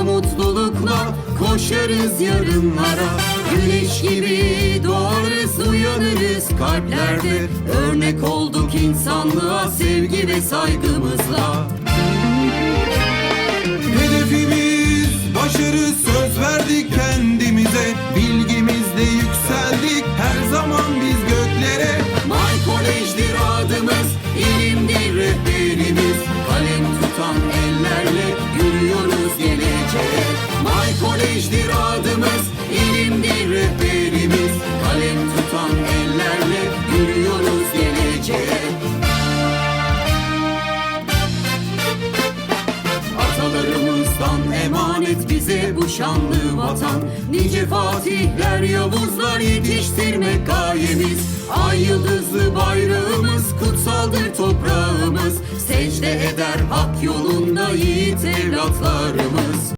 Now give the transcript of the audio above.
umutla mutlulukla koşarız yarınlara. Güneş gibi doğarız uyanırız kalplerde. Örnek olduk insanlığa sevgi ve saygımızla. Hedefimiz başarı söz verdik kendimize. Bilgimizle yükseldik her zaman biz göklere. My College'dir My College'dir adımız, ilimdir rehberimiz. Kalem tutan ellerle yürüyoruz geleceğe Atalarımızdan emanet bize bu şanlı vatan. Nice fatihler yavuzlar yetiştirmek gayemiz. Ay yıldızlı bayrağımız kutsaldır toprağımız. Secde eder hak yolunda yiğit evlatlarımız